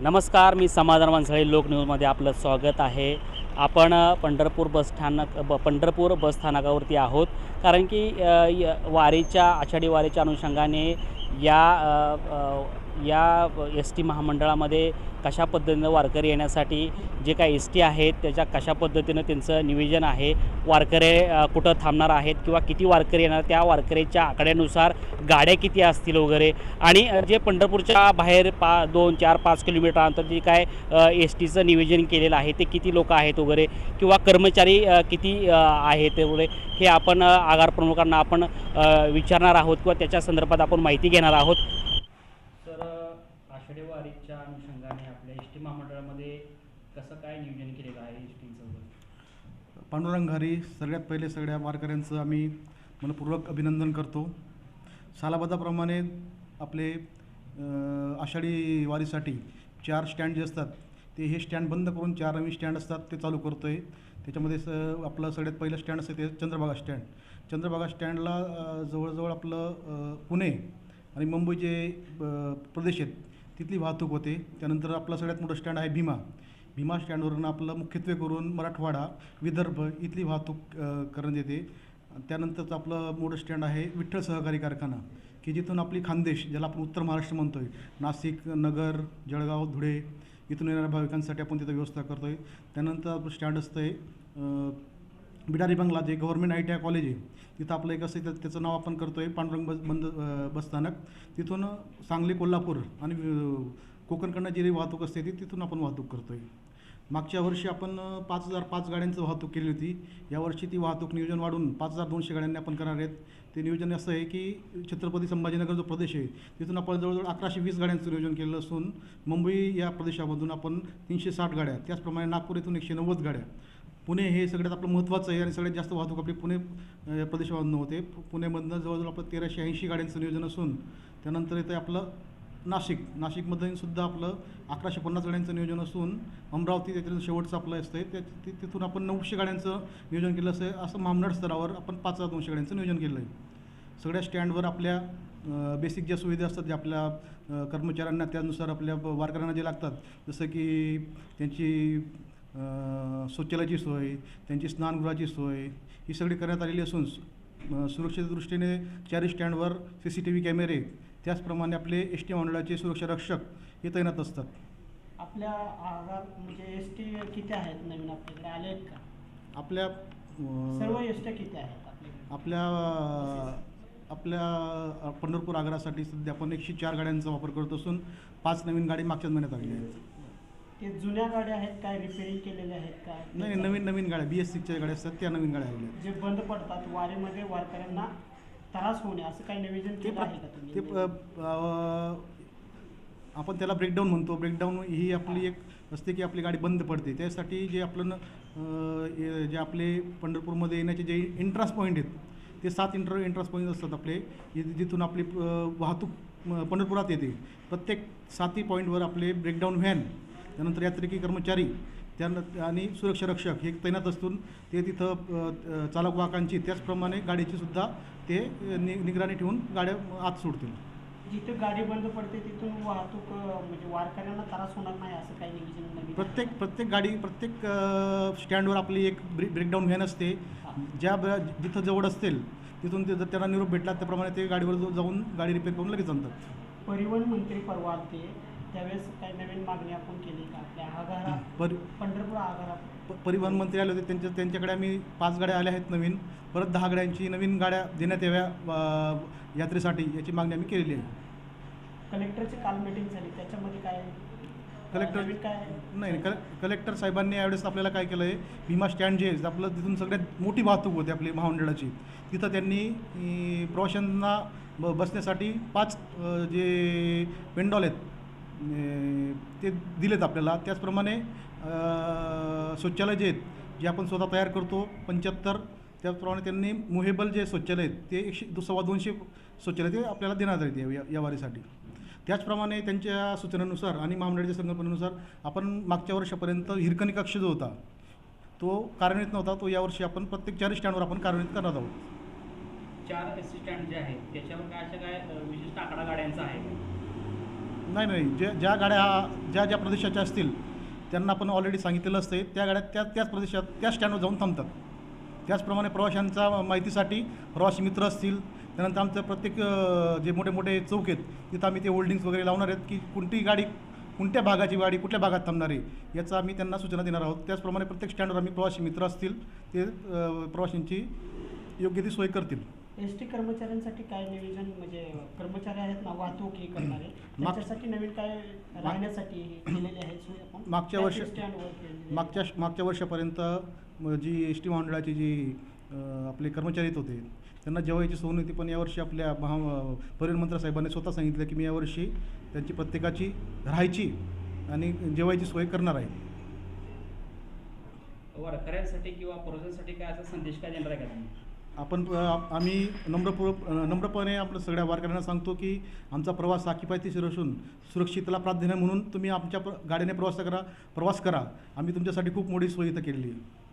नमस्कार मी समाधान माणसाळी लोक न्यूजमध्ये आपलं स्वागत आहे. आपण पंढरपूर बस स्थानक ब पंढरपूर बस स्थानकावरती आहोत. कारण की य- वारीच्या आषाढी वारीच्या अनुषंगाने या या एस टी महामंडळामध्ये कशा पद्धतीनं वारकरी येण्यासाठी जे काही एस टी आहेत त्याच्या कशा पद्धतीनं त्यांचं नियोजन आहे वारकरी कुठं थांबणार आहेत किंवा किती वारकरी येणार त्या वारकरीच्या आकड्यानुसार गाड्या किती असतील वगैरे. आणि जे पंढरपूरच्या बाहेर पा दोन चार पाच किलोमीटर अंतर जे काय एस टीचं नियोजन केलेलं आहे ते किती लोक आहेत वगैरे किंवा कर्मचारी किती आहेत वगैरे हे आपण आगार प्रमुखांना आपण विचारणार आहोत किंवा त्याच्या संदर्भात आपण माहिती घेणार आहोत. आकडेवारीच्या अनुषंगाने आपल्या एस टी महामंडळामध्ये कसं काय नियोजन केलेलं आहे एस टीचं पांडुरंग हरी सगळ्यात पहिले सगळ्या वारकऱ्यांचं आम्ही मनपूर्वक अभिनंदन करतो. सालाबद्धाप्रमाणे आपले आषाढी वारीसाठी चार स्टँड जे असतात ते हे स्टँड बंद करून चार नवीन स्टँड असतात ते चालू करतो आहे त्याच्यामध्ये स आपलं सगळ्यात पहिलं स्टँड असतं ते चंद्रभागा स्टँड. चंद्रभागा स्टँडला जवळजवळ आपलं पुणे आणि मुंबई जे प्रदेश आहेत तिथली वाहतूक होते. त्यानंतर आपलं सगळ्यात मोठं स्टँड आहे भीमा. भीमा स्टँडवरून आपलं मुख्यत्वे करून मराठवाडा विदर्भ इथली वाहतूक करण्यात येते. त्यानंतरचं आपलं मोठं स्टँड आहे विठ्ठल सहकारी कारखाना की जिथून आपली खानदेश ज्याला आपण उत्तर महाराष्ट्र म्हणतो आहे नाशिक नगर जळगाव धुळे इथून येणाऱ्या भाविकांसाठी आपण तिथं व्यवस्था करतो आहे त्यानंतर आपलं स्टँड असतं आहे बिडारी बंगला जे government I T I college आहे तिथं आपलं एक असं आहे, त्या- त्याचं नाव आपण करतो आहे पांडुरंग बस बंद बसस्थानक तिथून सांगली कोल्हापूर आणि कोकणकडनं जी वाहतूक असते ती तिथून आपण वाहतूक करतो आहे मागच्या वर्षी आपण पाच हजार पाच गाड्यांचं वाहतूक केली होती. यावर्षी ती वाहतूक नियोजन वाढून पाच हजार दोनशे गाड्यांनी आपण करणार आहेत. ते नियोजन असं आहे की छत्रपती संभाजीनगर जो प्रदेश आहे तिथून आपण जवळजवळ अकराशे वीस गाड्यांचं नियोजन केलेलं असून मुंबई या प्रदेशामधून आपण तीनशे साठ गाड्या त्याचप्रमाणे नागपूर येथून एकशे नव्वद गाड्या पुणे हे सगळ्यात आपलं महत्त्वाचं आहे आणि सगळ्यात जास्त वाहतूक आपली पुणे प्रदेशामधनं प्रदेशामधून होते. पुणेमधनं जवळजवळ आपलं तेराशे ऐंशी गाड्यांचं नियोजन असून त्यानंतर येतं आपलं नाशिक नाशिकमधून सुद्धा आपलं अकराशे पन्नास गाड्यांचं नियोजन असून अमरावती त्याच्यात शेवटचं आपलं असतं ते तिथून आपण नऊशे गाड्यांचं नियोजन केलं असं असं महामंडळ स्तरावर आपण पाच हजार दोनशे गाड्यांचं नियोजन केलं आहे सगळ्या स्टँडवर आपल्या बेसिक ज्या सुविधा असतात ज्या आपल्या कर्मचाऱ्यांना त्यानुसार आपल्या वारकऱ्यांना जे लागतात जसं की त्यांची शौचालयाची सोय त्यांची स्नानगृहाची सोय ही सगळी करण्यात आलेली असून सु- अ, सुरक्षेच्या दृष्टीने चारही स्टँडवर सी सी टी व्ही कॅमेरे त्याचप्रमाणे आपले एस टी मंडळाचे सुरक्षा रक्षक हे तैनात असतात. आपल्या म्हणजे एस टी किती आहेत नवीन आपल्याकडे? आले आहेत का? आपल्या सर्व एस टी किती आहेत आपल्या आपल्या पंढरपूर आगारासाठी सध्या आपण एकशे चार गाड्यांचा वापर करत असून पाच नवीन गाडी मागच्याच महिन्यात आलेल्या आहेत. ते जुन्या गाड्या आहेत काय रिपेअरिंग केलेल्या आहेत का नाही नवीन नवीन गाड्या बी एस सीच्या गाड्या असतात त्या नवीन गाड्या आलेल्या आहेत. जे बंद पडतात वारीमध्ये वारकऱ्यांना त्रास होणे असं काही नियोजन ते केलं आहे का ते तुम्ही प- अ, आपण त्याला ब्रेकडाऊन म्हणतो. ब्रेकडाऊन ही आपली एक असते की आपली गाडी बंद पडते. त्यासाठी जे आपलं न- अ, हे- जे आपले पंढरपूरमध्ये येण्याचे जे एंट्रान्स पॉईंट आहेत ते सात इंटर एंट्रान्स पॉईंट असतात आपले. जि- जिथून आपली अ, वाहतूक म, पंढरपुरात येते. प्रत्येक सातही पॉईंटवर आपले ब्रेकडाऊन व्हॅन त्यानंतर यात्रिकी कर्मचारी त्यानं आणि सुरक्षा रक्षक हे तैनात असून ते तिथं चालक वाहकांची त्याचप्रमाणे गाडीची सुद्धा ते नि निगराणी ठेवून गाड्या आत सोडतील. जिथे गाडी बंद पडते तिथून वाहतूक म्हणजे वारकऱ्यांना त्रास होणार नाही असं काही नियोजन प्रत्येक प्रत्येक गाडी प्रत्येक स्टँडवर आपली एक ब्रे ब्रेकडाऊन व्हॅन असते. ज्या जिथं जवळ असतील तिथून ते जर त्यांना निरोप भेटला त्याप्रमाणे ते गाडीवर जाऊ- जाऊन गाडी रिपेअर करून लगेच आणतात. परिवहन मंत्री परवा आलते. त्यावेळेस काही नवीन मागणी आपण केली का? आपल्या आगारा परि पंढरपूर आगारा प- परिवहन मंत्री आले होते त्यांच्या त्यांच्याकडे आम्ही पाच गाड्या आल्या आहेत नवीन. परत दहा गाड्यांची नवीन गाड्या देण्यात याव्या अ, यात्रेसाठी याची मागणी आम्ही केलेली आहे. कलेक्टरची काल मीटिंग झाली. त्याच्यामध्ये काय कलेक्टर नवीन काय नाही कले कलेक्टर साहेबांनी यावेळेस आपल्याला काय केलं आहे भीमा स्टँड जे आहे आपलं तिथून सगळ्यात मोठी वाहतूक होती आपली महामंडळाची. तिथं त्यांनी अं, प्रवाशांना ब बसण्यासाठी पाच अं, जे पेंडॉल आहेत ते दिलेत आपल्याला. त्याचप्रमाणे शौचालय जे आहेत जे आपण स्वतः तयार करतो पंच्याहत्तर त्याचप्रमाणे त्यांनी मुहेबल जे शौचालय आहेत ते एकशे दो- सव्वा दोनशे शौचालय ते आपल्याला देण्यात आले या या वारीसाठी. त्याचप्रमाणे त्यांच्या सूचनेनुसार आणि महामंडळाच्या संकल्पनेनुसार आपण मागच्या वर्षापर्यंत हिरकणी कक्ष जो होता तो कार्यान्वित नव्हता. तो यावर्षी आपण प्रत्येक चार स्टँडवर आपण कार्यान्वित करणार आहोत. चार एस स्टँड जे आहेत त्याच्यावर काय अशा काय विशिष्ट आकडा गाड्यांचा आहे? नाही नाही. ज्या ज्या गाड्या ज्या ज्या प्रदेशाच्या असतील त्यांना आपण ऑलरेडी सांगितलेलं असते त्या गाड्या त्या त्याच प्रदेशात त्या स्टँडवर जाऊन थांबतात. त्याचप्रमाणे प्रवाशांच्या माहितीसाठी प्रवासी मित्र असतील त्यानंतर आमचं प्रत्येक जे मोठे मोठे चौक आहेत तिथं आम्ही ते होल्डिंग्स वगैरे लावणार आहेत की कोणती गाडी कोणत्या भागाची गाडी कुठल्या भागात थांबणार आहे याचा आम्ही त्यांना सूचना देणार आहोत. त्याचप्रमाणे प्रत्येक स्टँडवर आम्ही प्रवासी मित्र असतील ते प्रवाशांची योग्य ती सोय करतील. एस टी कर्मचाऱ्यांसाठी काय नियोजन म्हणजे कर्मचारी आहेत ना वाहतूक हे करणारे त्याच्यासाठी नवीन काय राहण्यासाठी हे केलेले आहेत सोय आपण? मागच्या वर्षी-. मागच्या मागच्या वर्षापर्यंत जी एस टी महामंडळाची जी आपले कर्मचारी येत होते त्यांना जेवायची सोय नव्हती पण यावर्षी आपल्या महा परिवहन मंत्री साहेबांनी स्वतः सांगितलं की मी यावर्षी त्यांची प्रत्येकाची राहायची आणि जेवायची सोय करणार आहे. वारकऱ्यांसाठी किंवा प्रवाशांसाठी काय असा संदेश काय देणार आहे का आपण आम्ही नम्रपूर्वक नम्रपणे आपल्या सगळ्या वारकऱ्यांना सांगतो की आमचा प्रवास हा असून सुरक्षितला प्राधान्य म्हणून तुम्ही आमच्या प्र गाडीने प्रवास करा प्रवास करा. आम्ही तुमच्यासाठी खूप मोठी सोय इथं केलेली आहे.